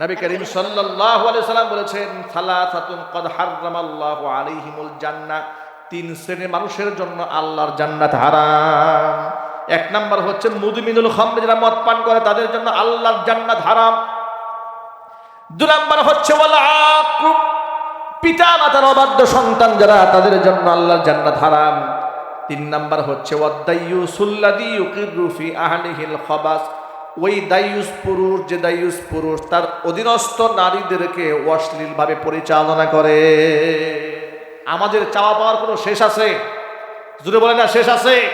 নবী করিম সাল্লাল্লাহু আলাইহি সাল্লাম বলেছেন, সালাসাতুন কদ হাররামাল্লাহু আলাইহিমুল জান্নাহ তিন শ্রেণির মানুষের জন্য আল্লাহর জান্নাত হারাম। এক নাম্বার হচ্ছে মুদমিনুল খামর যারা মদ পান করে, তাদের জন্য আল্লাহর জান্নাত হারাম। দু নাম্বার হচ্ছে ওয়াল পিতা মাতার অবাধ্য সন্তান যারা, তাদের জন্য আল্লাহর জান্নাত হারাম। তিন নাম্বার হচ্ছে ওয়াদ্দাইয়ুসুল্লাযী ইউকিরু ফি আহলিহিল খাবাস ওই দায়ুস পুরুষ, যে দায়ুস পুরুষ, তার অধীনস্থ নারীদেরকে অশ্লীলভাবে পরিচালনা করে। আমাদের চাওয়া পাওয়ার কোনো শেষ আছে? জুড়ে বলে না, শেষ আছে?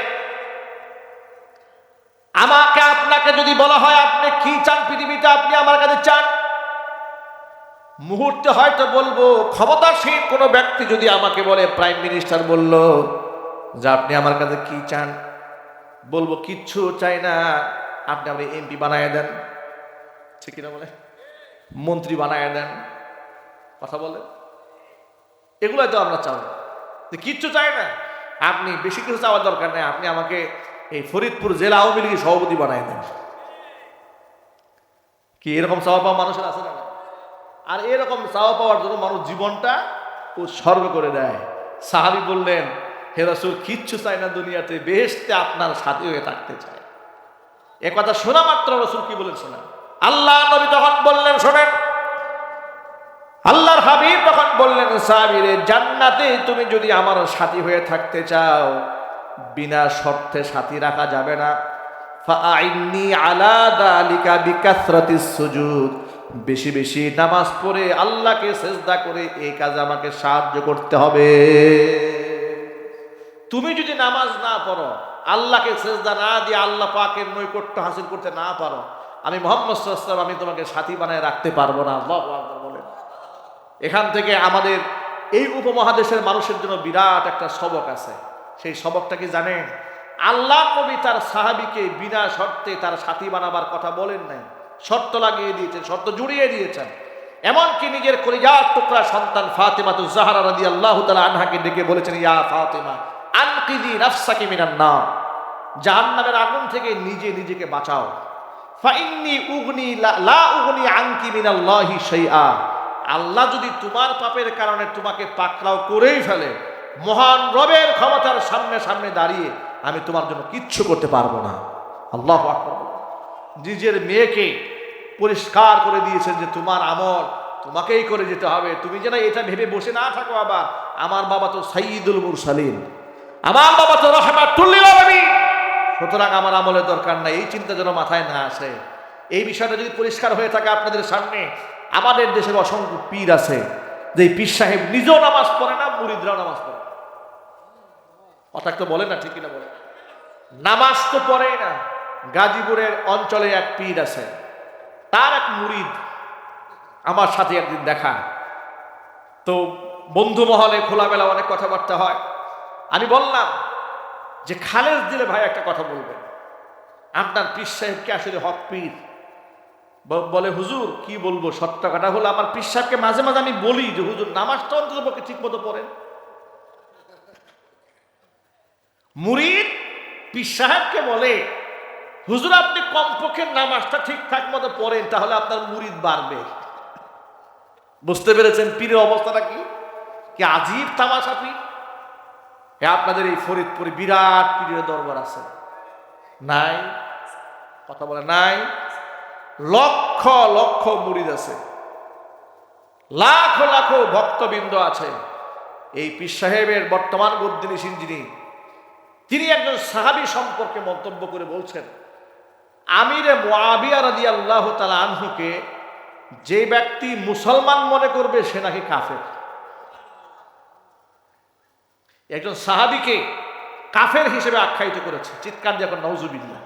আমাকে আপনাকে যদি বলা হয়, আপনি কি চান পৃথিবীতে? আপনি আমার কাছে চান। মুহূর্তে হয়তো বলব, ক্ষমতাসীন কোনো ব্যক্তি যদি আমাকে বলে, প্রাইম মিনিস্টার বলল, যে আপনি আমার কাছে কি চান? বলব, কিচ্ছু চাই না। আপনি আপনি এমপি বানায় দেন। ঠিক না বলে? মন্ত্রী বানায় দেন। কথা বলে? এগুলোই তো আমরা চাই। যে কিচ্ছু চাই না। আপনি বেশি কিছু চাওয়ার দরকার নেই। আপনি আমাকে এই ফরিদপুর জেলা আওয়ামী লীগের সভাপতি বানায় দেন। কি এরকম চাওয়া পাওয়া মানুষের আছে না আর এরকম চাওয়া পাওয়ার জন্য মানুষ জীবনটা উৎসর্গ করে দেয়। সাহাবি বললেন, হে রসুল, কিচ্ছু চাই না দুনিয়াতে। বেহেস্তে আপনার সাথে হয়ে থাকতে চায় এ কথা শোনা মাত্র রসুল কি বলেন শোনেন আল্লাহ নবী তখন বললেন, শোনেন, আল্লাহর হাবিব তখন বললেন, সাবিরে, জান্নাতে তুমি যদি আমার সাথী হয়ে থাকতে চাও, বিনা শর্তে সাথী রাখা যাবে না। বেশি বেশি নামাজ পড়ে আল্লাহকে সেজদা করে এই কাজে আমাকে সাহায্য করতে হবে। তুমি যদি নামাজ না পড়ো আল্লাহকে সেজদা না দিয়ে আল্লাহ পাকের নৈকট্য হাসিল করতে না পারো, আমি মোহাম্মদ আমি তোমাকে সাথী বানায় রাখতে পারব না। বলেন। এখান থেকে আমাদের এই উপমহাদেশের মানুষের জন্য বিরাট একটা সবক আছে। সেই সবকটা কি জানেন? আল্লাহ নবী তার সাহাবিকে বিনা শর্তে তার সাথী বানাবার কথা বলেন নাই। শর্ত লাগিয়ে দিয়েছেন, শর্ত জুড়িয়ে দিয়েছেন। এমনকি নিজের কলিজার টুকরা সন্তান ফাতেমা তো জাহারা রাদি আল্লাহ তালা আনহাকে ডেকে বলেছেন, ইয়া ফাতেমা আনকিদি নাফসাকি মিনান নাম জাহান্নামের আগুন থেকে নিজে নিজেকে বাঁচাও। ফাইন্নি উগনি লা- উগনি আনকি মিনাল্লাহি শাইআ। আল্লাহ যদি তোমার পাপের কারণে তোমাকে পাকড়াও করেই ফেলে, মহান রবের ক্ষমতার সামনে সামনে দাঁড়িয়ে আমি তোমার জন্য কিচ্ছু করতে পারব না। আল্লাহ নিজের মেয়েকে পরিষ্কার করে দিয়েছেন যে তোমার আমল তোমাকেই করে যেতে হবে। তুমি যেন এটা ভেবে বসে না থাকো আবার। আমার বাবা তো সাইদুল মুরসালিন। আমার বাবা তো রহমাতুল্লিল আলামিন। সুতরাং আমার আমলের দরকার নাই, এই চিন্তা যেন মাথায় না আসে। এই বিষয়টা যদি পরিষ্কার হয়ে থাকে আপনাদের সামনে, আমাদের দেশের অসংখ্য পীর আছে যে পীর সাহেব নিজেও নামাজ পড়ে না, মুরিদরাও নামাজ পড়ে। কথা তো বলে না ঠিকই না বলে নামাজ তো পড়েই না, গাজীপুরের অঞ্চলে এক পীর আছে, তার এক মুরিদ। আমার সাথে একদিন দেখা। তো বন্ধু মহলে খোলামেলা অনেক কথাবার্তা হয়। আমি বললাম যে খালেজ দিলে ভাই একটা কথা বলবেন। আপনার পীর সাহেবকে আসলে হক পীর? বলে, হুজুর, কি বলব? সত্য কথা হলো, আমার পীর সাহেবকে মাঝে মাঝে আমি বলি যে, হুজুর, নামাজটা অন্তত পক্ষে ঠিক মতো পড়েন। মুরিদ পীর সাহেবকে বলে, হুজুর, আপনি কমপক্ষে নামাজটা ঠিকঠাক মতো পড়েন, তাহলে আপনার মুরিদ বাড়বে। বুঝতে পেরেছেন পীরের অবস্থাটা কি? কি আজীব তামাশা পীর? আপনাদের এই ফরিদপুরে বিরাট পীরের দরবার আছে। নাই? কথা বলে নাই? লক্ষ লক্ষ মুরিদ আছে। লাখ লাখ ভক্তবৃন্দ আছে। এই পীর সাহেবের বর্তমান গদ্দিনী যিনি তিনি একজন সাহাবী সম্পর্কে মন্তব্য করে বলছেন, আমিরে মোয়াবিয়া রাদি আল্লাহ তালা আনহুকে যে ব্যক্তি মুসলমান মনে করবে সে নাকি কাফের। একজন সাহাবিকে কাফের হিসেবে আখ্যায়িত করেছে। চিৎকার দিয়ে এখন নওজুবিল্লা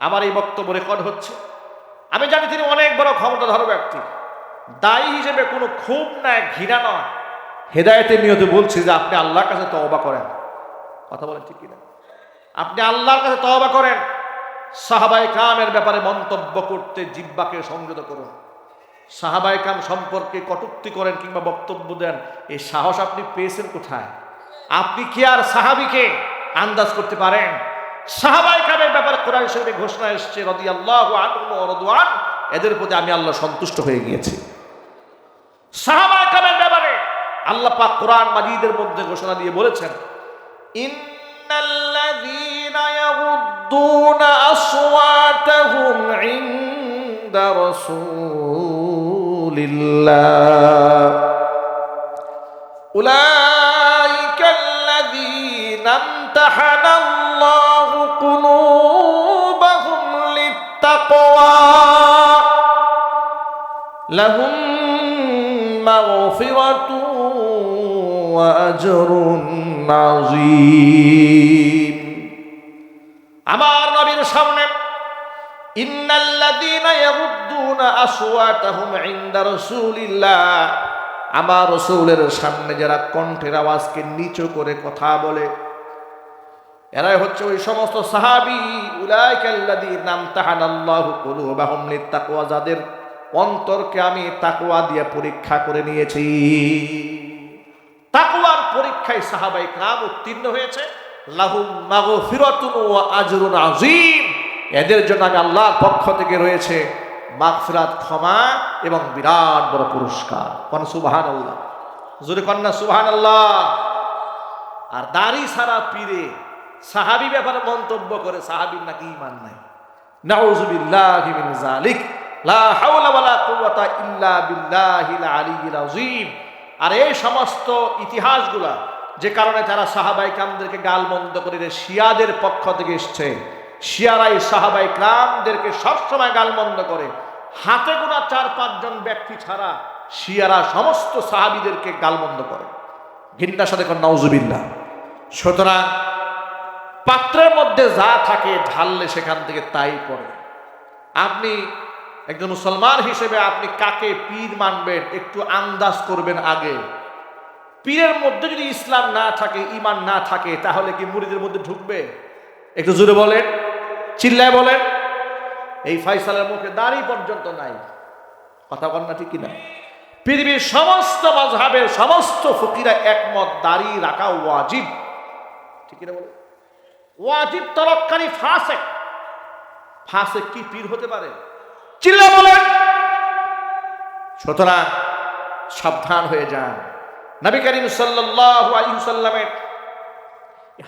আমার এই বক্তব্য রেকর্ড হচ্ছে। আমি জানি তিনি অনেক বড় ক্ষমতাধর ব্যক্তি। দায়ী হিসেবে কোনো ক্ষোভ নয় ঘৃণা নয়। হেদায়তের নিয়ত বলছি যে আপনি আল্লাহর কাছে তওবা করেন। কথা বলেন ঠিক কিনা? আপনি আল্লাহর কাছে তওবা করেন। সাহাবাই কামের ব্যাপারে মন্তব্য করতে জিব্বাকে সংযত করুন। সাহাবাই কাম সম্পর্কে কটুক্তি করেন কিংবা বক্তব্য দেন এই সাহস আপনি পেয়েছেন কোথায়? আপনি কি আর সাহাবিকে আন্দাজ করতে পারেন? সাহাবাই কামের ব্যাপারে কোরআন শরীফে ঘোষণা এসছে আল্লাহ এদের প্রতি আমি আল্লাহ সন্তুষ্ট হয়ে গিয়েছি। সাহাবায়ে কামের ব্যাপারে আল্লাহ পাক কোরআন মাজিদের মধ্যে ঘোষণা দিয়ে বলেছেন উলাইকা لهم مغفرة وأجر عظيم আমার নবীর সামনে ইন্নাল্লাযীনা ইয়াগুদ্দুনা আসওয়াতাহুম ইনদা রাসূলিল্লাহ আমার রসুলের সামনে যারা কণ্ঠের আওয়াজকে নিচু করে কথা বলে এরাই হচ্ছে ওই সমস্ত সাহাবি উলাইকাল্লাদি নাম তাহানাল্লাহু কুলুবাহুম লিত্তাকওয়া যাদের অন্তরকে আমি তাকুয়া দিয়ে পরীক্ষা করে নিয়েছি। তাকওয়ার পরীক্ষায় সাহাবাই কাম উত্তীর্ণ হয়েছে। লাহুম মাগফিরাতুন ওয়া আজরুন আযীম। এদের জন্য আমি আল্লাহর পক্ষ থেকে রয়েছে মাগফিরাত ক্ষমা এবং বিরাট বড় পুরস্কার। কোন সুবহানাল্লাহ? জোরে কন্যা সুবহানাল্লাহ? আর দাড়ি সারা পীরে সাহাবি ব্যাপারে মন্তব্য করে সাহাবির নাকি ইমান নাই। নাউজুবিল্লাহি মিন যালিক। আর এই সমস্ত ইতিহাসগুলা, যে কারণে তারা সাহাবাই কামদেরকে গালমন্দ করে শিয়াদের পক্ষ থেকে এসছে। শিয়ারাই সাহাবাই ক্রামদেরকে সবসময় গালমন্দ করে। হাতে গোনা চার পাঁচজন ব্যক্তি ছাড়া শিয়ারা সমস্ত সাহাবিদেরকে গালমন্দ করে। ঘিন্নার সাথে কোন নওজুবিল্লাহ সুতরাং পাত্রের মধ্যে যা থাকে ঢাললে সেখান থেকে তাই পড়ে। আপনি একজন মুসলমান হিসেবে আপনি কাকে পীর মানবেন একটু আন্দাজ করবেন আগে। পীরের মধ্যে যদি ইসলাম না থাকে ইমান না থাকে, তাহলে কি মুড়িদের মধ্যে ঢুকবে? একটু জোরে বলেন, চিল্লায় বলেন, এই ফাইসালের মুখে দাড়ি পর্যন্ত নাই। কথা বল না ঠিক কিনা? পৃথিবীর সমস্ত মজহাবের সমস্ত ফকিরা একমত, দাড়ি রাখা ওয়াজিব। ঠিক কিনা বলে ওয়াজিব তরক্কারী ফাসেক। ফাসেক কি পীর হতে পারে? চিল্লা বলেন। সুতরাং সাবধান হয়ে যান। নবী করিম সাল্লাল্লাহু আলাইহি সাল্লামের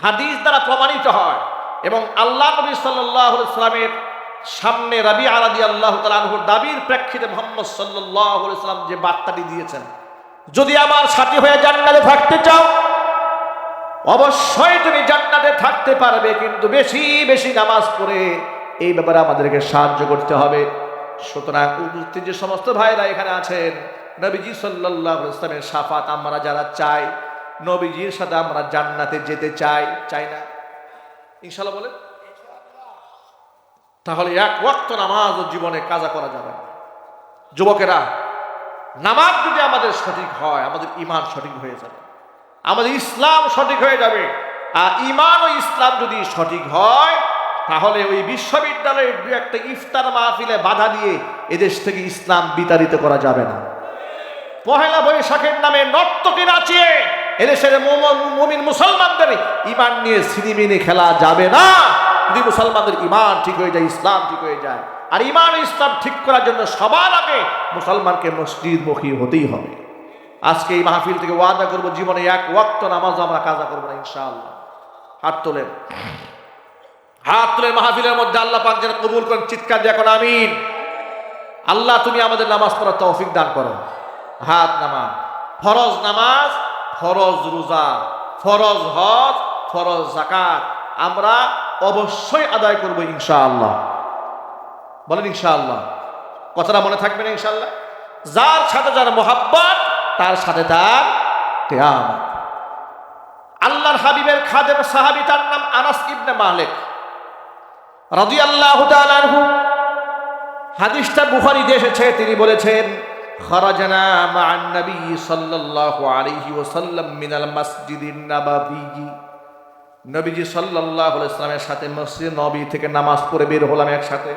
হাদিস দ্বারা প্রমাণিত হয় এবং আল্লাহ নবী সাল্লামের সামনে রবি আলাদি আল্লাহ তালাহুর দাবির প্রেক্ষিতে মোহাম্মদ সাল্লাম যে বার্তাটি দিয়েছেন, যদি আমার সাথী হয়ে জান্নাতে থাকতে চাও, অবশ্যই তুমি জান্নাতে থাকতে পারবে, কিন্তু বেশি বেশি নামাজ পড়ে এই ব্যাপারে আমাদেরকে সাহায্য করতে হবে। সুতরাং উপস্থিত যে সমস্ত ভাইরা এখানে আছেন, নবীজি সাল্লাহ ইসলামের সাফাত আমরা যারা চাই, নবীজির সাথে আমরা জান্নাতে যেতে চাই চাই না। ইনশাল্লাহ বলে তাহলে এক ওয়াক্ত নামাজ ও জীবনে কাজা করা যাবে যুবকেরা, নামাজ যদি আমাদের সঠিক হয়, আমাদের ইমান সঠিক হয়ে যাবে। আমাদের ইসলাম সঠিক হয়ে যাবে। আর ইমান ও ইসলাম যদি সঠিক হয় তাহলে ওই বিশ্ববিদ্যালয়ের দু একটা ইফতার মাহফিলে বাধা দিয়ে এদেশ থেকে ইসলাম বিতাড়িত করা যাবে না। পহেলা বৈশাখের নামে নর্তকে নাচিয়ে এদেশের মুমিন মুসলমানদের ইমান নিয়ে সিনেমিনে খেলা যাবে না। যদি মুসলমানদের ইমান ঠিক হয়ে যায়, ইসলাম ঠিক হয়ে যায়, আর ইমান ইসলাম ঠিক করার জন্য সবার আগে মুসলমানকে মসজিদমুখী হতেই হবে। আজকে এই মাহফিল থেকে ওয়াদা করব, জীবনে এক ওয়াক্ত নামাজ আমরা কাজা করব না, ইনশাআল্লাহ। হাত তোলেন। হাত তুলে মাহফিলের মধ্যে আল্লাহ পাক যেন কবুল করেন, চিৎকার দিয়ে এখন আমিন। আল্লাহ, তুমি আমাদের নামাজ পড়ার তৌফিক দান করো। হাত নামাজ, ফরজ নামাজ, ফরজ রোজা, ফরজ হজ, ফরজ জাকাত আমরা অবশ্যই আদায় করব ইনশাআল্লাহ। বলেন ইনশাআল্লাহ। কথাটা মনে থাকবে না ইনশাআল্লাহ? যার সাথে যার মোহাব্বত, তার সাথে তার আল্লাহর হাবিবের খাদেম সাহাবি, তার নাম আনাস ইবনে মালিক। তাআলা আনহু। হাদিসটা বুখারীতে এসেছে, তিনি বলেছেন নবী মিনাল নবীজি মসজিদ নবী থেকে নামাজ পড়ে একসাথে।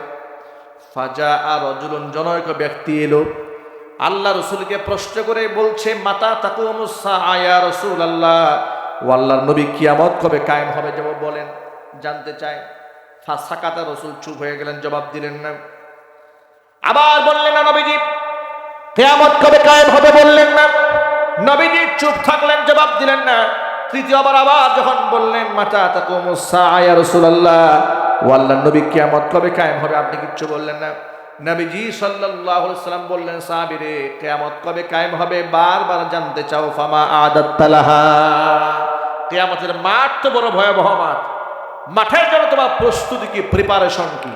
আর ব্যক্তি এলো। আল্লাহ রসুলকে প্রশ্ন করে বলছে, মাতা তাকুমুসা আয়া রসুল আল্লাহ নবী কিয়ামত কবে কায়েম হবে? জবাব বলেন, জানতে চায় ফাঁসাকাতা রসুল চুপ হয়ে গেলেন, জবাব দিলেন না। আবার বললেন, না নবীজি, কেয়ামত কবে কায়েম হবে বললেন না। নবীজি চুপ থাকলেন, জবাব দিলেন না। তৃতীয়বার আবার যখন বললেন মাতা তাকুমুসা আয়া রাসূলুল্লাহ ওয়াল্লাহ নবী, কিয়ামত কবে কায়েম হবে আপনি কিচ্ছু বললেন না। নবীজি আলাইহি সাল্লাম বললেন সাহাবীরে কিয়ামত কবে কায়েম হবে? বারবার জানতে চাও, ফামা আদাত্তালাহা কিয়ামতের মাঠ তো বড় ভয়াবহ মাঠ। মাঠের জন্য তোমার প্রস্তুতি কি প্রিপারেশন কি?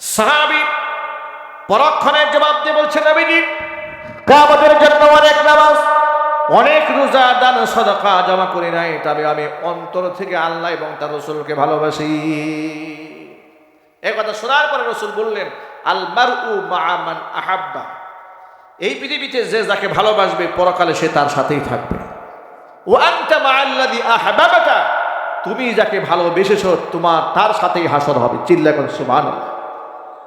সাহাবী পরক্ষণের জবাব দিয়ে বলছে নবীজি কামতের জন্য অনেক নামাজ, অনেক রোজা, দান, সদকা জমা করি নাই, তবে আমি অন্তর থেকে আল্লাহ এবং তার রসুলকে ভালোবাসি। এ কথা শোনার পরে রসুল বললেন আলমার উ মামান আহাব্বা। এই পৃথিবীতে যে যাকে ভালোবাসবে, পরকালে সে তার সাথেই থাকবে। ও আনতা মা আল্লাদি আহবাবাকা তুমি যাকে ভালোবেসেছ, তোমার তার সাথেই হাসর হবে। চিল্লা করে, সুবহানাল্লাহ।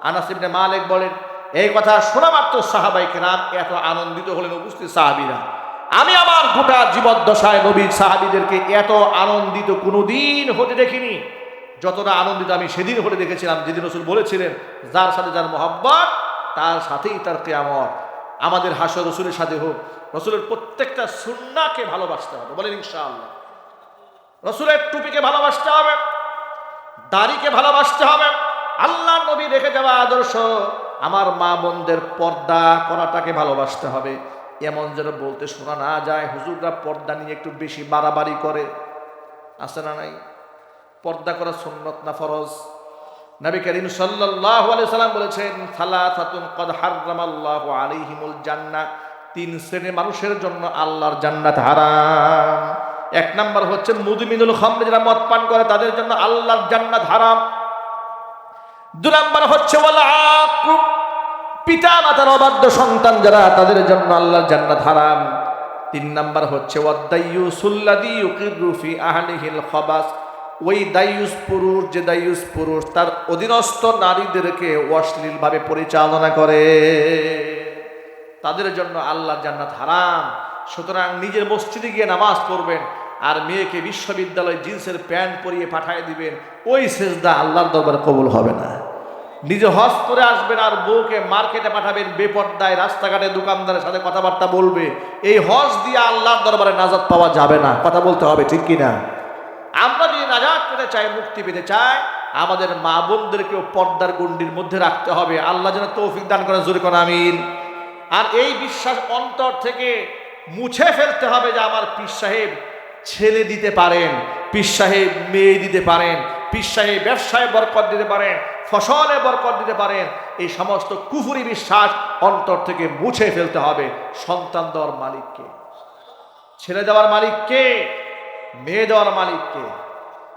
আনাস মালিক বলেন, এই কথা শোনা মাত্র সাহাবাই কেরাম এত আনন্দিত হলেন উপস্থিত সাহাবীরা। আমি আমার গোটা জীবদ্দশায় নবীর সাহাবীদেরকে এত আনন্দিত কোনোদিন হতে দেখিনি। যতটা আনন্দিত আমি সেদিন হতে দেখেছিলাম, যেদিন রসুল বলেছিলেন, যার সাথে যার মোহাব্বত, তার সাথেই তার কেয়ামত। আমাদের হাসর রসুলের সাথে হোক, রসুলের প্রত্যেকটা সুন্নাকে ভালোবাসতে হবে। বলেন ইনশাআল্লাহ। রসুলের টুপিকে ভালোবাসতে হবে, দাড়িকে ভালোবাসতে হবে। আল্লাহ নবী রেখে যাওয়া আদর্শ, আমার মা বোনদের পর্দা করাটাকে ভালোবাসতে হবে। এমন যেন বলতে শোনা না যায়, হুজুররা পর্দা নিয়ে একটু বেশি বাড়াবাড়ি করে। আছে না নাই? পর্দা করা সুন্নত না ফরজ? নবী করিম সাল্লাল্লাহু আলাইহি সাল্লাম বলেছেন, সালাসাতুন কদ হাররামাল্লাহু আলাইহিমুল জান্নাহ। তিন শ্রেণির মানুষের জন্য আল্লাহর জান্নাত হারাম। এক নাম্বার হচ্ছে মুদমিনুল খামর যারা মদ পান করে, তাদের জন্য আল্লাহর জান্নাত হারাম। দু নাম্বার হচ্ছে পিতা মাতার অবাধ্য সন্তান যারা, তাদের জন্য আল্লাহর জান্নাত হারাম। তিন নাম্বার হচ্ছে ওই দায়ুস পুরুষ, যে দায়ুস পুরুষ তার অধীনস্থ নারীদেরকে অশ্লীলভাবে পরিচালনা করে। তাদের জন্য আল্লাহর জান্নাত হারাম। সুতরাং নিজের মসজিদে গিয়ে নামাজ পড়বেন আর মেয়েকে বিশ্ববিদ্যালয়ে জিন্সের প্যান্ট পরিয়ে পাঠিয়ে দিবেন, ওই সেজদা আল্লাহর দরবারে কবুল হবে না। নিজে হজ করে আসবেন আর বউকে মার্কেটে পাঠাবেন, বেপর্দায়, রাস্তাঘাটে দোকানদারের সাথে কথাবার্তা বলবে। এই হজ দিয়ে আল্লাহর দরবারে নাজাদ পাওয়া যাবে না। কথা বলতে হবে, ঠিক কি না আমরা যদি নাজাদ পেতে চাই, মুক্তি পেতে চাই, আমাদের মা বোনদেরকেও পর্দার গণ্ডির মধ্যে রাখতে হবে। আল্লাহ যেন তৌফিক দান করে জোরে কোন আমিন। আর এই বিশ্বাস অন্তর থেকে মুছে ফেলতে হবে যে আমার পীর সাহেব ছেলে দিতে পারেন, পীর সাহেব মেয়ে দিতে পারেন, পীর সাহেব ব্যবসায় বরকত দিতে পারেন, ফসলে বরকত দিতে পারেন, এই সমস্ত কুফুরি বিশ্বাস অন্তর থেকে মুছে ফেলতে হবে সন্তান দেওয়ার মালিককে। ছেলে দেওয়ার মালিককে, মেয়ে দেওয়ার মালিককে।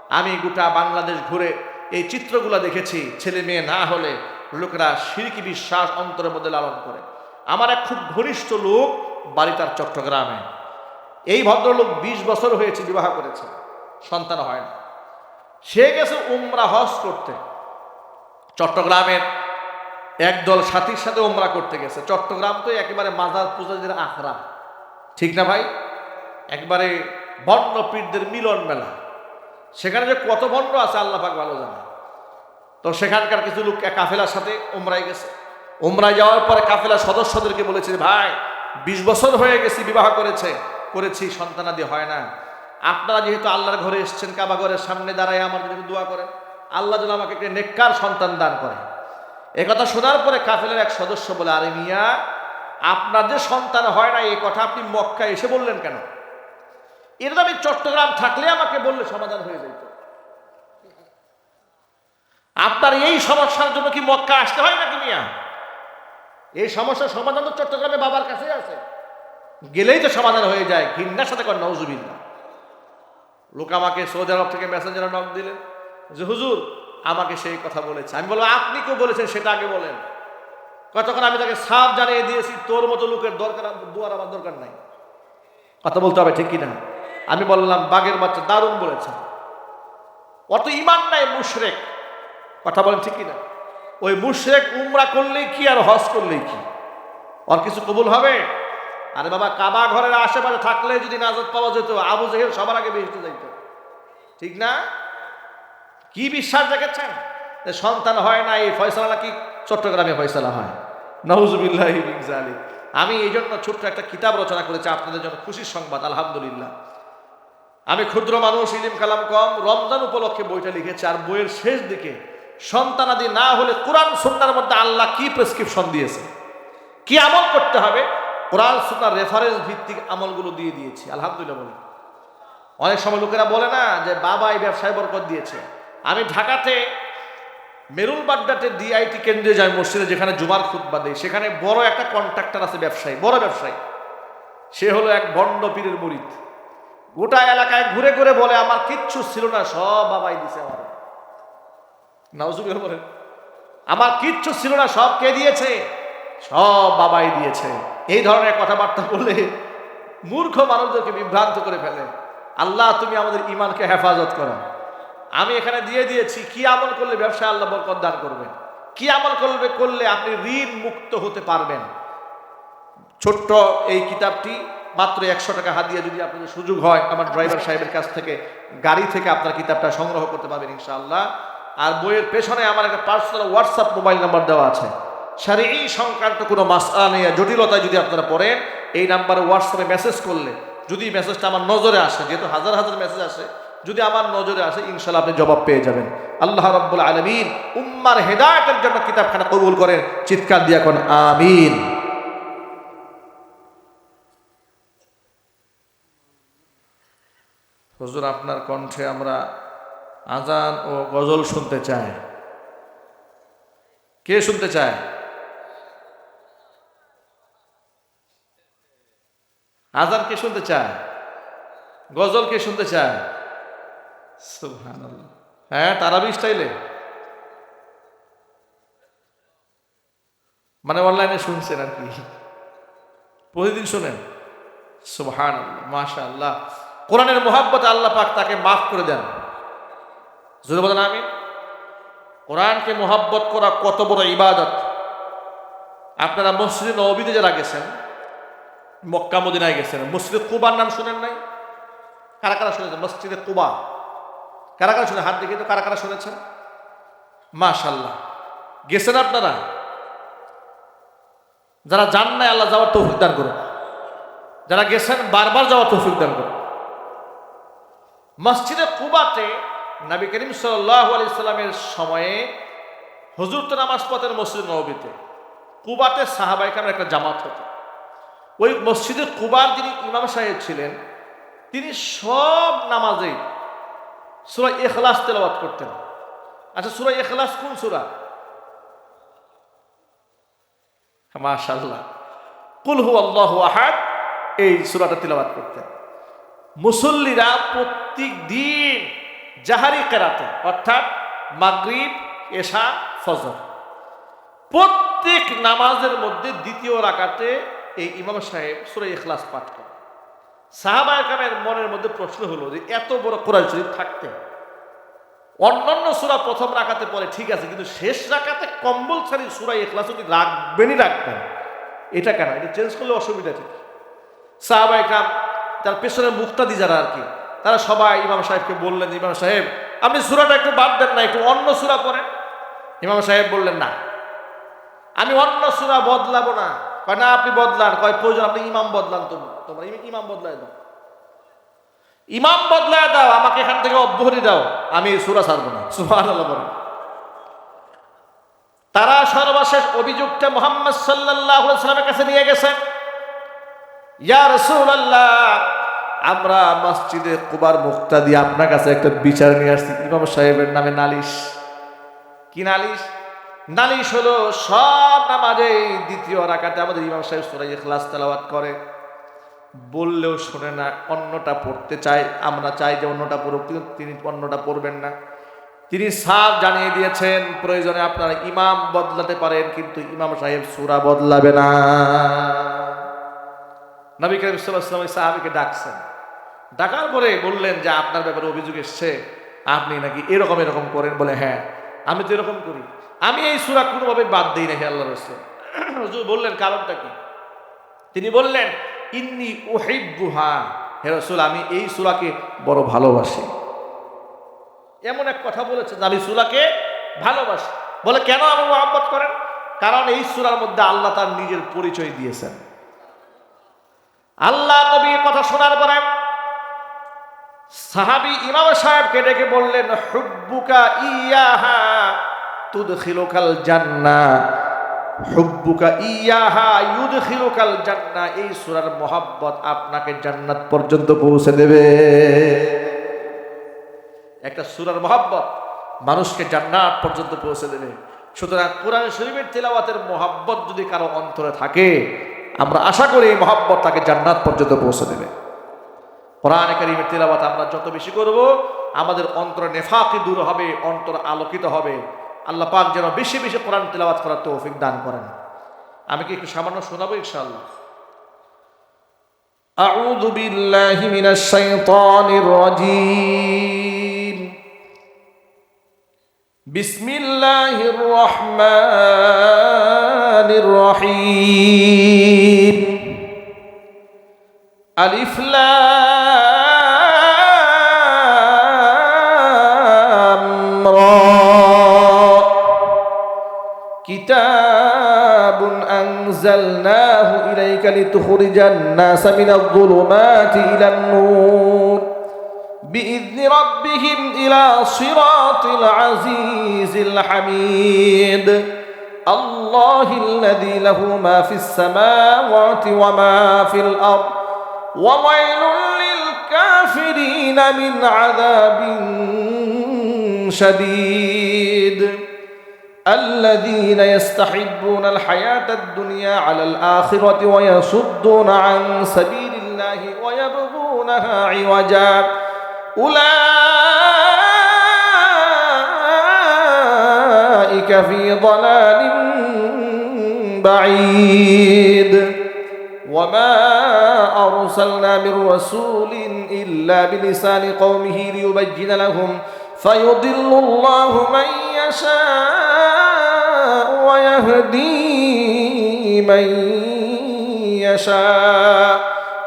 আমি গোটা বাংলাদেশ ঘুরে এই চিত্রগুলো দেখেছি, ছেলে মেয়ে না হলে লোকেরা সিরকি বিশ্বাস অন্তরের মধ্যে লালন করে। আমার এক খুব ঘনিষ্ঠ লোক বাড়ি তার চট্টগ্রামে। এই ভদ্রলোক ২০ বছর হয়েছে, বিবাহ করেছে। সন্তান হয় না। সে গেছে উমরা হজ করতে। চট্টগ্রামের একদল সাথীর সাথে উমরা করতে গেছে। চট্টগ্রাম তো একেবারে মাজার পূজাদের আখড়া। ঠিক না ভাই? একবারে বর্ণ পীরদের মিলন মেলা। সেখানে যে কত বর্ণ আছে, আল্লাহ পাক ভালো জানে। তো সেখানকার কিছু লোক কাফেলার সাথে উমরায় গেছে। উমরায় যাওয়ার পরে কাফেলার সদস্যদেরকে বলেছে, ভাই, বিশ বছর হয়ে গেছি, বিবাহ করেছে। করেছি, সন্তানাদি হয় না। আপনারা যেহেতু আল্লাহর ঘরে এসছেন, কাবা ঘরের সামনে দাঁড়ায় আমার একটু দোয়া করেন। আল্লাহ যেন আমাকে একটা নেককার সন্তান দান করে একথা শোনার পরে কাফেলার এক সদস্য বলে, আরে মিয়া, আপনার যে সন্তান হয় না এই কথা আপনি মক্কা এসে বললেন কেন? এটা আমি চট্টগ্রাম থাকলে আমাকে বললে সমাধান হয়ে যেত আপনার এই সমস্যার জন্য কি মক্কা আসতে হয় নাকি মিয়া? এই সমস্যার সমাধান তো চট্টগ্রামে বাবার কাছেই আছে। গেলেই তো সমাধান হয়ে যায়। ঘিন্নার সাথে কর নজুবিল্লা লোক আমাকে সৌদি আরব থেকে মেসেঞ্জার নক দিলেন। যে, হুজুর, আমাকে সেই কথা বলেছে। আমি বলব আপনি কেউ বলেছেন সেটা আগে বলেন। কতক্ষণ আমি তাকে সাফ জানিয়ে দিয়েছি, তোর মতো লোকের দরকার, দুয়ার আমার দরকার নাই। কথা বলতে হবে, ঠিক কিনা? আমি বললাম, বাঘের বাচ্চা দারুণ বলেছেন অত ইমান নাই, মুশরেক। কথা বলেন, ঠিক কিনা? ওই মুশরেক উমরা করলেই কি আর হজ করলেই কি? আর কিছু কবুল হবে? আরে বাবা, কাবা ঘরের আশেপাশে থাকলে যদি নাজত পাওয়া যেত, আবু জেহেল সবার আগে বেসতে যাইত। ঠিক না? কি বিশ্বাস দেখেছেন? যে সন্তান হয় না, এই ফয়সলা কি চট্টগ্রামে ফয়সালা হয়। নওজুবিল্লাহ আমি এই জন্য ছোট্ট একটা কিতাব রচনা করেছি, আপনাদের জন্য খুশির সংবাদ, আলহামদুলিল্লাহ। আমি ক্ষুদ্র মানুষ, ইলিম কালাম কম, রমজান উপলক্ষে বইটা লিখেছি, আর বইয়ের শেষ দিকে সন্তানাদি না হলে কোরআন সুন্নার মধ্যে আল্লাহ কি প্রেসক্রিপশন দিয়েছে? কি আমল করতে হবে? কোরআন সুন্নার রেফারেন্স ভিত্তিক আমলগুলো দিয়ে দিয়েছি। আলহামদুলিল্লাহ বলি। অনেক সময় লোকেরা বলে না যে, বাবা এই ব্যবসায় বরকত দিয়েছে। আমি ঢাকাতে মেরুল বাড্ডাতে ডিআইটি কেন্দ্রে যাই, মসজিদে যেখানে জুমার খুতবা দেয় সেখানে বড় একটা কন্ট্রাক্টর আছে ব্যবসায়ী, বড় ব্যবসায়ী। সে হলো এক ভণ্ড পীরের মুরিদ। গোটা এলাকায় ঘুরে ঘুরে বলে, আমার কিচ্ছু ছিল না, সব বাবাই দিছে আমার নাউজুবিল্লাহ বলেন, আমার কিচ্ছু ছিল না, সব কে দিয়েছে? সব বাবাই দিয়েছে। এই ধরনের কথাবার্তা বলে মূর্খ মানুষদেরকে বিভ্রান্ত করে ফেলে। আল্লাহ, তুমি আমাদের ইমানকে হেফাজত করো। আমি এখানে দিয়ে দিয়েছি, কি আমল করলে ব্যবসায় আল্লাহ বরকত দান করবেন কি আমল করবে করলে আপনি ঋণ মুক্ত হতে পারবেন? ছোট্ট এই কিতাবটি মাত্র একশো টাকা হাত দিয়ে যদি আপনাদের সুযোগ হয়, আমার ড্রাইভার সাহেবের কাছ থেকে গাড়ি থেকে আপনার কিতাবটা সংগ্রহ করতে পারবেন ইনশাআল্লাহ। আর বইয়ের পেছনে আমার একটা পার্সোনাল হোয়াটসঅ্যাপ মোবাইল নাম্বার দেওয়া আছে। স্যার এই সংক্রান্ত কোনো মাসলা নেই জটিলতায় যদি আপনারা পড়েন, এই নাম্বারে হোয়াটসঅ্যাপে মেসেজ করলে, যদি মেসেজটা আমার নজরে আসে, যেহেতু হাজার হাজার মেসেজ আসে, যদি আমার নজরে আসে ইনশাল্লাহ আপনি জবাব পেয়ে যাবেন। আল্লাহ রব্বুল আলমিন উম্মার হেদায়তের জন্য কিতাবখানা কবুল করেন, চিৎকার দিয়ে এখন আমিন। হুজুর, আপনার কণ্ঠে আমরা আজান ও গজল শুনতে চাই। কে শুনতে চায়? আজান কে শুনতে চায় গজল কে শুনতে চায়। হ্যাঁ তারাবি স্টাইলে। মানে অনলাইনে শুনছেন আর কি। প্রতিদিন শুনেন। সুবহান মাশা আল্লাহ কোরআনের মোহাব্বত আল্লাহ পাক তাকে মাফ করে দেন। বলেন আমি কোরআনকে মোহাব্বত করা কত বড় ইবাদত। আপনারা মসজিদে নবীতে যারা গেছেন মক্কা মদিনায় গেছেন। মসজিদে কুবার নাম শুনেন নাই? কারা কারা শুনেছেন? মসজিদে কুবা। কারা কারা শুনে হাত দেখে তো কারা কারা শুনেছেন? মাশাল্লাহ গেছেন আপনারা? যারা যান নাই, আল্লাহ যাওয়ার তৌফিক দান করুন। যারা গেছেন, বারবার যাওয়ার তৌফিক দান করুন। মসজিদে কুবাতে নবী করিম সাল্লাহ আলি সাল্লামের সময়ে হুজুর তো নামাজ পথের মসজিদ নবীতে কুবাতে সাহাবাইকার একটা জামাত হতো। ওই মসজিদে কুবার যিনি ইমাম সাহেব ছিলেন, তিনি সব নামাজে সুরা এখলাস তেলাওয়াত করতেন। আচ্ছা সুরা এখলাস কোন সুরা? মাশাল্লাহ কুলহু আল্লাহ আহাদ, এই সুরাটা তিলাবাত করতেন। মুসল্লিরা প্রত্যেক দিন জাহারি কেরাতে, অর্থাৎ মাগরিব, এশা, ফজর, প্রত্যেক নামাজের মধ্যে দ্বিতীয় রাকাতে এই ইমাম সাহেব সুরা ইখলাস পাঠ করেন সাহাবা মনের মধ্যে প্রশ্ন হলো যে, এত বড় কোরআন শরীফ থাকতে? অন্যান্য সুরা প্রথম রাখাতে পরে ঠিক আছে, কিন্তু শেষ রাখাতে কম্বলসারি সুরা এখলাস যদি রাখবেনই রাখবেন। এটা কেন? এটা চেঞ্জ করলে অসুবিধা ঠিক সাহাবা একরাম তার পেছনে মুক্তাদি যারা আর কি, তারা সবাই ইমাম সাহেবকে বললেন, ইমাম সাহেব, আপনি সুরাটা একটু বাদ দেন না, একটু অন্য সুরা পড়েন। ইমাম সাহেব বললেন, না, আমি অন্য সুরা বদলাবো না। কয়, না, আপনি বদলান। কয়, প্রয়োজন, আপনি ইমাম বদলান তো, তোমার ইমাম বদলায় দাও। ইমাম বদলায় দাও, আমাকে এখান থেকে অব্যাহতি দাও। আমি সুরা ছাড়বো না। সুহান তারা সর্বশেষ অভিযুক্ত মোহাম্মদ সাল্লাহ সাল্লামের কাছে নিয়ে গেছেন ইয়া রসুল্লাহ আমরা মসজিদে কুবার মুক্তা দিয়ে আপনার কাছে একটা বিচার নিয়ে আসছি। ইমাম সাহেবের নামে নালিশ। কি নালিশ? নালিশ হলো, সব নামাজে দ্বিতীয় রাকাতে আমাদের ইমাম সাহেব সুরাই ইখলাস তেলাওয়াত করে। বললেও শোনে না, অন্যটা পড়তে চায়, আমরা চাই যে অন্যটা পড়ুক, কিন্তু তিনি অন্যটা পড়বেন না। তিনি সাফ জানিয়ে দিয়েছেন, প্রয়োজনে আপনারা ইমাম বদলাতে পারেন, কিন্তু ইমাম সাহেব সুরা বদলাবে না। নবী করিম সাল্লাহ সাহাবিকে ডাকছেন। ডাকার পরে বললেন যে, আপনার ব্যাপারে অভিযোগ এসছে, আপনি নাকি এরকম এরকম করেন বলে হ্যাঁ আমি তো এরকম করি। আমি এই সুরা কোনোভাবে বাদ দিই নাকি আল্লাহ রসুল। হুজুর বললেন, কারণটা কি? তিনি বললেন, ইন্নি ওহিবুহা হে রসুল, আমি এই সুরাকে বড় ভালোবাসি। এমন এক কথা বলেছেন আমি সুরাকে ভালোবাসি। বলে, কেন আমার মোহাম্মত করেন? কারণ এই সুরার মধ্যে আল্লাহ তার নিজের পরিচয় দিয়েছেন। আল্লাহ নবীর কথা শোনার পরে সাহাবি ইমাম সাহেবকে ডেকে বললেন, হুব্বুকা ইয়াহা। তুদখিলুকাল জান্নাহ হুব্বুকা ইয়াহা ইউদখিলুকাল জান্নাহ এই সূরার মোহাব্বত আপনাকে জান্নাত পর্যন্ত পৌঁছে দেবে। একটা সূরার মোহাব্বত মানুষকে জান্নাত পর্যন্ত পৌঁছে দেবে। সুতরাং কোরআন শরীফের তেলাওয়াতের মহাব্বত যদি কারও অন্তরে থাকে, আমরা আশা করি এই মোহাব্বত তাকে জান্নাত পর্যন্ত পৌঁছে দেবে। কোরআন কারিমের তেলাওয়াত আমরা যত বেশি করব, আমাদের অন্তর নেফাকি দূর হবে, অন্তর আলোকিত হবে। আল্লাহ পাক যেন বেশি বেশি কোরআন তেলাওয়াত করার তৌফিক দান করেন আমি কি একটু সামান্য শোনাবো ইনশাআল্লাহ أعوذ بالله من الشيطان الرجيم بسم الله الرحمن الرحيم ألف لام لتخرج الناس من الظلمات إلى النور. بإذن ربهم إلى صراط العزيز الحميد. الله الذي له ما في السماوات وما في الأرض. وويل للكافرين من عذاب شديد. الذين يستحبون الحياة الدنيا على الآخرة ويصدون عن سبيل الله ويبغونها عوجا. أولئك في ضلال بعيد. وما أرسلنا من رسول إلا بلسان قومه ليبين لهم فيضل الله من يشاء ويهدي من يشاء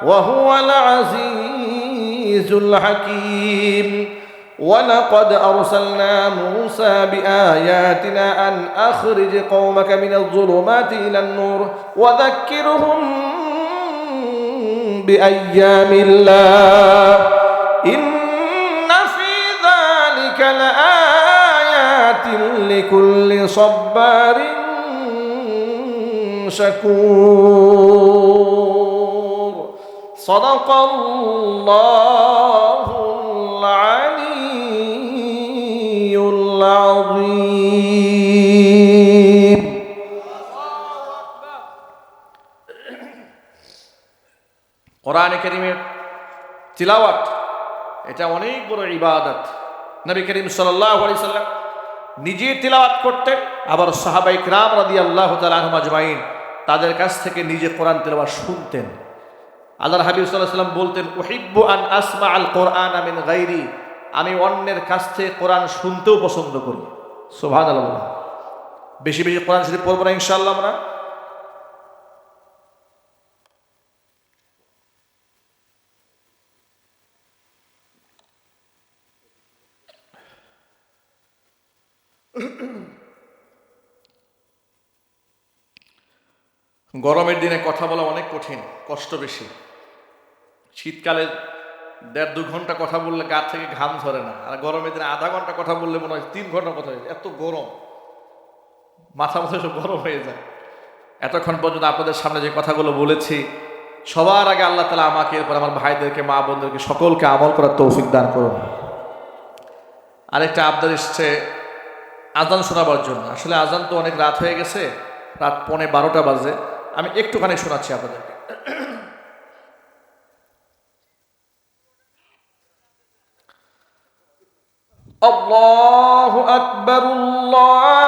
وهو العزيز الحكيم. ولقد أرسلنا موسى بآياتنا أن أخرج قومك من الظلمات إلى النور وذكرهم بأيام الله. إن লিকুল্লি সব্বারিন শাকুর। সদকাল্লাহুল আলিয়ুল আযীম। কোরআন কারীমের তিলাওয়াত, এটা অনেক বড় ইবাদত। নবী করিম সাল্লাল্লাহু আলাইহি সাল্লাম নিজে তিলাওয়াত করতেন আবার সাহাবাইক রাম রাদি আল্লাহ তালাহমাজমাইন তাদের কাছ থেকে নিজে কোরআন তেলাওয়াত শুনতেন। আল্লাহ হাবিব সাল্লাহ সাল্লাম বলতেন ওহিব্বু আন আসমা আল কোরআন আমিন গাইরি আমি অন্যের কাছ থেকে কোরআন শুনতেও পছন্দ করি। সোভান আল্লাহ বেশি বেশি কোরআন শরীফ পড়ব না ইনশাআল্লাহ আমরা। গরমের দিনে কথা বলা অনেক কঠিন, কষ্ট বেশি। শীতকালে দেড় দু ঘণ্টা কথা বললে গা থেকে ঘাম ধরে না। আর গরমের দিনে আধা ঘণ্টা কথা বললে মনে হয় তিন ঘণ্টা কথা হয়ে এত গরম। মাথা মাথা সব গরম হয়ে যায়। এতক্ষণ পর্যন্ত আপনাদের সামনে যে কথাগুলো বলেছি, সবার আগে আল্লাহ তালা আমাকে, এরপর আমার ভাইদেরকে, মা বোনদেরকে, সকলকে আমল করার তৌফিক দান করুন। আরেকটা আবদার এসছে আজান শোনাবার জন্য। আসলে আজান তো অনেক রাত হয়ে গেছে। রাত পৌনে বারোটা বাজে। আমি একটুখানি শোনাচ্ছি আপনাদেরকে আল্লাহু আকবার আল্লাহু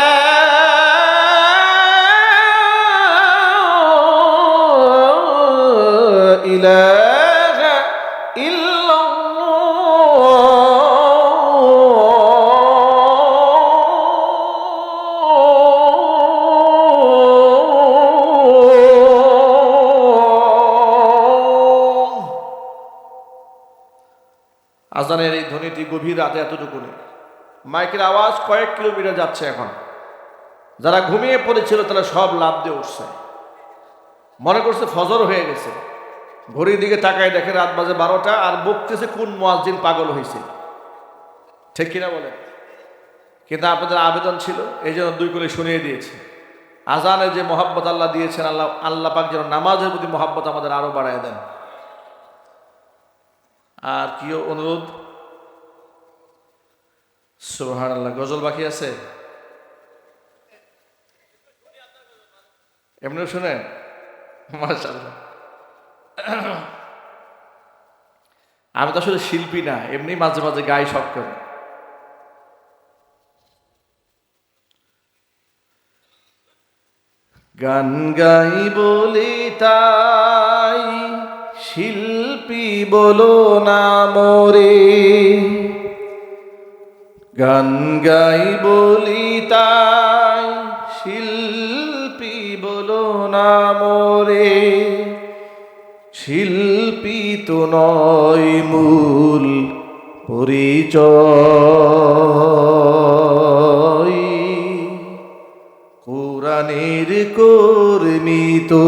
ধ্বনিটি গভীর রাতে এতটুকুনি মাইকের আওয়াজ কয়েক কিলোমিটার যাচ্ছে এখন। যারা ঘুমিয়ে পড়েছিল তারা সব লাভ দিয়ে উঠছে। মনে করছে ফজর হয়ে গেছে। ঘড়ির দিকে তাকায় দেখে রাত বাজে বারোটা আর বকতেছে কোন মোয়াজ্জিন পাগল হয়েছে ঠিক কিনা বলে কিন্তু আপনাদের আবেদন ছিল, এই জন্য দুই করে শুনিয়ে দিয়েছে। আজানে যে মোহাব্বত আল্লাহ দিয়েছেন, আল্লাহ আল্লাহ পাক যেন নামাজের প্রতি মোহাব্বত আমাদের আরও বাড়ায় দেন। আর কি অনুরোধ সুবহান আল্লাহ গজল বাকি আছে? এমনিও শুনেন? মাশাআল্লাহ। আমি তো আসলে শিল্পী না, এমনি মাঝে মাঝে গাই শখ করে। গান গাই বলি তাই, শিল্পী বলো না মোরে। গান গাই বলি তাই, শিল্পী বলো না মোরে। শিল্পী তো নয় মূল পরিচয়। কোরআনের কর্মী তো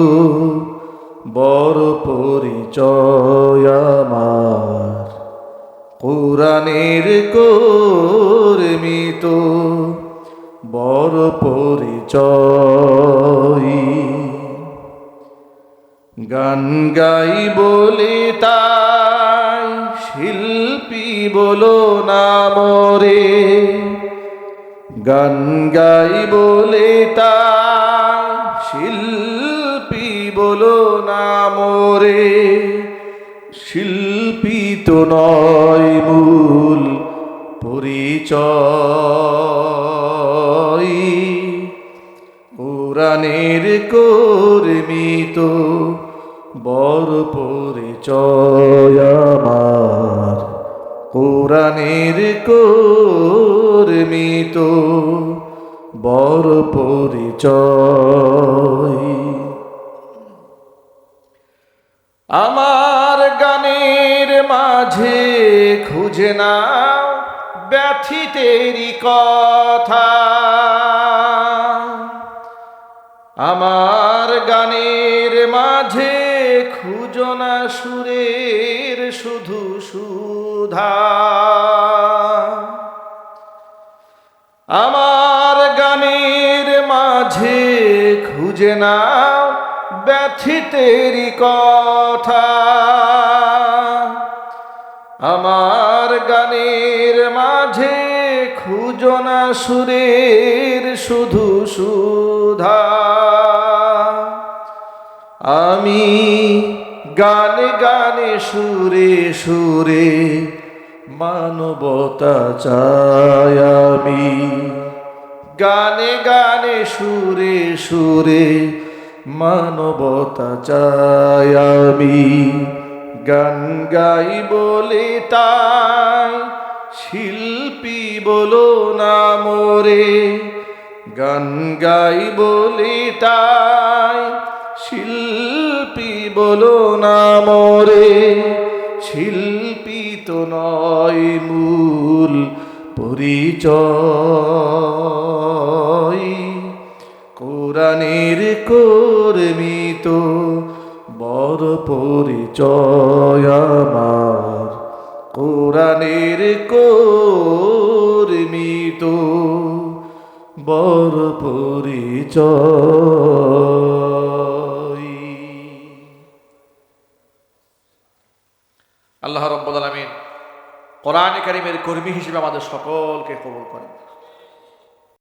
বড় পরিচয় আমার। কোরআনের কর্মী তো বড় পরিচয়। গান গাই বলে তাই শিল্পী বলো না মরে। গান গাই বলে তাই শিল্পী বলো না মোরে। শিল্পী তো নয় পরিচয়। কোরআনের কর্মী তো বড় পরিচয় আমার। কোরআনের তো বড় পরিচয়। আমার গানের মাঝে খুঁজে নাও। ব্যথিতেরই কথা। আমার গানের মাঝে খুঁজো না সুরের শুধু সুধা। আমার গানের মাঝে খুঁজে না ব্যথিতেরই কথা। খুঁজো না সুরের শুধু সুধা। আমি গানে গানে সুরে সুরে মানবতা চাই আমি। গানে গানে সুরে সুরে মানবতা চাই আমি। গান গাই বলে তাই শিল্পী বলো না মোরে, গান গাই বলে তাই। শিল্পী বলো না মোরে, শিল্পী তো নয় মূল পরিচয়। কোরআনের কর্মী তো বড় পরিচয় আমার। কোরআনের কর্মী তো বড় পরিচয়। আল্লাহ রব্বুল আলামিন কোরআন কারিমের কর্মী হিসেবে আমাদের সকলকে কবুল করেন।